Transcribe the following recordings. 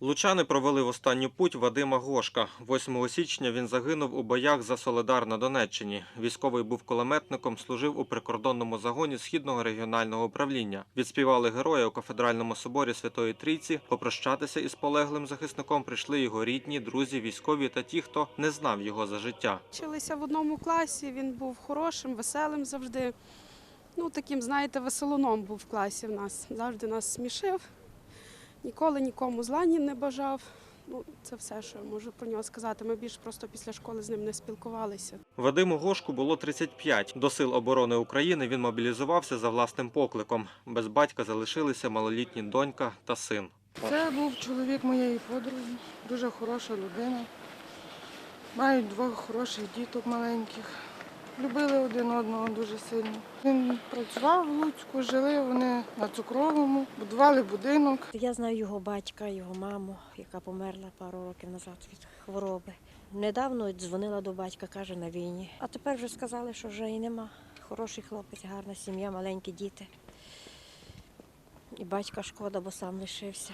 Лучани провели в останню путь Вадима Гошка. 8 січня він загинув у боях за Соледар на Донеччині. Військовий був кулеметником, служив у прикордонному загоні Східного регіонального управління. Відспівали героя у кафедральному соборі Святої Трійці. Попрощатися із полеглим захисником прийшли його рідні, друзі, військові та ті, хто не знав його за життя. Вчилися в одному класі, він був хорошим, веселим завжди. Ну, таким, знаєте, веселоном був в класі в нас. Завжди нас смішив, ніколи нікому зла ні не бажав. Ну, це все, що я можу про нього сказати. Ми більш просто після школи з ним не спілкувалися. Вадиму Гошку було 35. До сил оборони України він мобілізувався за власним покликом. Без батька залишилися малолітні донька та син. Це був чоловік моєї подруги, дуже хороша людина. Мають двох хороших діток маленьких. Любили один одного дуже сильно. Він працював в Луцьку, жили вони на цукровому, будували будинок. Я знаю його батька, його маму, яка померла пару років назад від хвороби. Недавно дзвонила до батька, каже, на війні. А тепер вже сказали, що вже і нема. Хороший хлопець, гарна сім'я, маленькі діти. І батька шкода, бо сам лишився.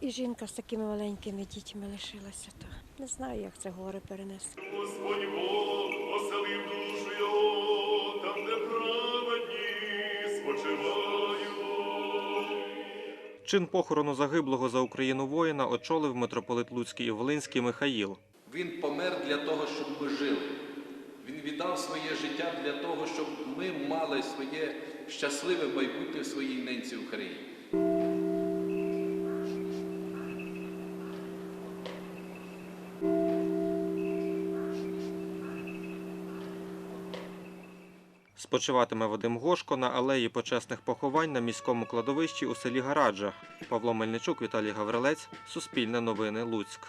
І жінка з такими маленькими дітьми лишилася. То не знаю, як це горе перенести. Господь Чин похорону загиблого за Україну воїна очолив митрополит Луцький і Волинський Михаїл. Він помер для того, щоб ми жили. Він віддав своє життя для того, щоб ми мали своє щасливе майбутнє в своїй ненці Україні. Спочиватиме Вадим Гошко на алеї почесних поховань на міському кладовищі у селі Гараджа. Павло Мельничук, Віталій Гаврилець, Суспільне новини, Луцьк.